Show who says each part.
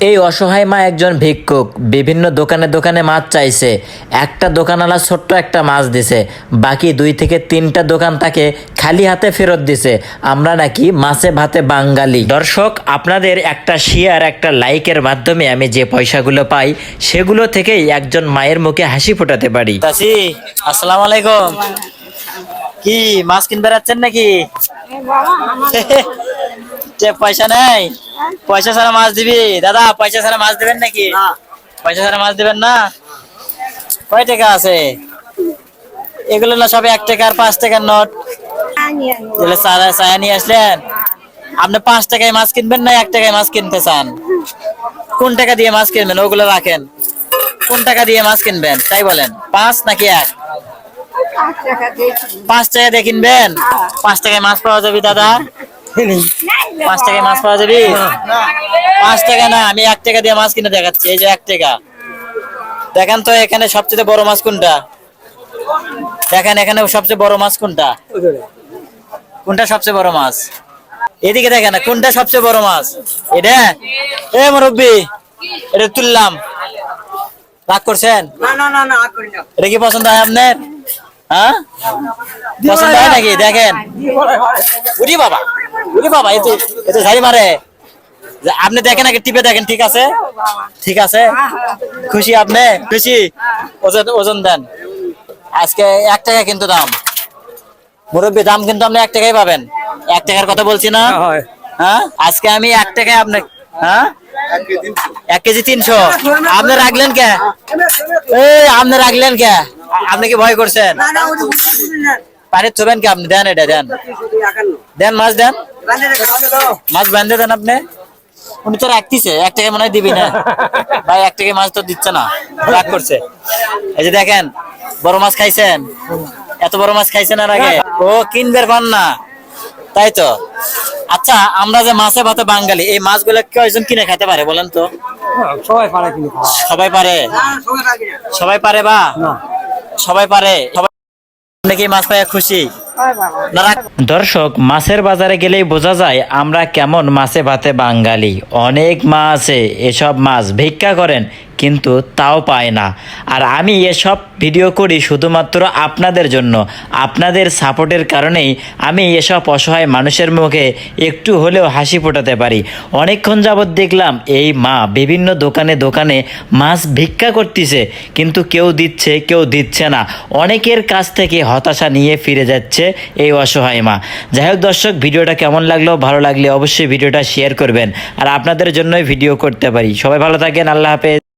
Speaker 1: এই অসহায় মা একজন ভিক্ষুক। বিভিন্ন দোকানে দোকানে মাছ চাইছে। একটা দোকানওয়ালা ছোট্ট একটা মাছ দিছে। বাকি দুই থেকে তিনটা দোকান তাকে খালি হাতে ফেরত দিছে। আমরা নাকি মাছে ভাতে বাঙালি। দর্শক আপনাদের একটা শেয়ার একটা লাইকের মাধ্যমে আমি যে পয়সাগুলো পাই সেগুলো থেকেই একজন মায়ের মুখে হাসি ফোটাতে পারি। চাচি আসসালামু আলাইকুম। কি মাছ কিনতে যাচ্ছেন নাকি? যে পয়সা নেই? পয়সা ছাড়া মাছ দিবি? দাদা পয়সা ছাড়া মাছ দিবেন নাকি? পয়সা ছাড়া মাছ দিবেন না? কয় টাকা আছে? এগুলো না সব এক টাকা আর পাঁচ টাকার নোট। এগুলো সারা সায়া নিয়ে আসলেন? আপনি পাঁচ টাকায় মাছ কিনবেন না এক টাকায় মাছ কিনতে চান? কোন টাকা দিয়ে মাছ কিনবেন? ওগুলো রাখেন। কোন টাকা দিয়ে মাছ কিনবেন? তাই বলেন। পাঁচ নাকি এক? পাঁচ টাকা দিয়ে কিনবেন। পাঁচ টাকায় মাছ পাওয়া যাবে দাদা? পাঁচ টাকায় মাছ পাওয়া যাবে? পাঁচ টাকা না আমি এক টাকা দিয়ে মাছ কিনে দেখাচ্ছি এই যে এক টাকা। দেখেন তো এখানে সবচেয়ে বড় মাছ কোনটা? দেখেন এখানে সবচেয়ে বড় মাছ কোনটা? কোনটা সবচেয়ে বড় মাছ? এদিকে দেখেন কোনটা সবচেয়ে বড় মাছ? এটা? এ মুরব্বি এটা তুললাম। রাগ করছেন?
Speaker 2: না না না না করি না।
Speaker 1: এটা কি পছন্দ হয় আপনার? হ্যাঁ? পছন্দ হয় নাকি? দেখেন। উরি বাবা। বাবা এতো এতো ঝাড়ি মারে। আপনি দেখেন আগে টিপে দেখেন ঠিক আছে? ঠিক আছে? খুশি আপনি? খুশি? ওজন ওজন দেন। আজকে এক টাকা কিন্তু দাম। মুরব্বী দাম কিন্তু আপনি এক টাকাই পাবেন। এক টাকার কথা বলছি না?
Speaker 2: হ্যাঁ
Speaker 1: আজকে আমি এক টাকায় আপনি হ্যাঁ? এক কেজি তিনশো। আপনি রাখলেন কে? এই আপনি রাখলেন কে? আপনি কি ভয় করছেন? পানি থবেন কি আপনি? দেন এটা দেন। দেন মাছ দেন। মাছ বান্ধে দেন আপনি। উনি তো রাখতিছে এক টাকা মনে হয় দিবি না। ভাই এক টাকা মাছ তো দিচ্ছে না রাগ করছে। এই যে দেখেন বড় মাছ খাইছেন। এত বড় মাছ খাইছেন আর আগে। ও কিনবের পান না তাই তো। আচ্ছা আমরা যে মাছে ভাতে বাঙালি এই মাছগুলো কয়জন কিনে খেতে পারে বলেন তো?
Speaker 2: সবাই
Speaker 1: পারে
Speaker 2: সবাই পারি?
Speaker 1: সবাই পারে বা? সবাই পারে? সবাই নাকি মাছ পায় খুশি? দর্শক, মাছের বাজারে গেলেই বোঝা যায় আমরা কেমন মাছে ভাতে বাঙালি। অনেক মাছ আছে, এসব মাছ ভিক্ষা করেন কিন্তু তাও পায় না। আর আমি এসব ভিডিও করি শুধুমাত্র আপনাদের জন্য। আপনাদের সাপোর্টের কারণেই আমি এসব অসহায় মানুষের মুখে একটু হলেও হাসি ফোটাতে পারি। অনেকক্ষণ যাবৎ দেখলাম এই মা বিভিন্ন দোকানে দোকানে মাছ ভিক্ষা করতেছে, কিন্তু কেউ দিচ্ছে কেউ দিচ্ছে না। অনেকের কাছ থেকে হতাশা নিয়ে ফিরে যাচ্ছে এই অসহায় মা। যাই হোক দর্শক, ভিডিওটা কেমন লাগল, ভালো লাগলে অবশ্যই ভিডিওটা শেয়ার করবেন। আর আপনাদের জন্যই ভিডিও করতে পারি। সবাই ভালো থাকেন, আল্লাহ হাফেজ।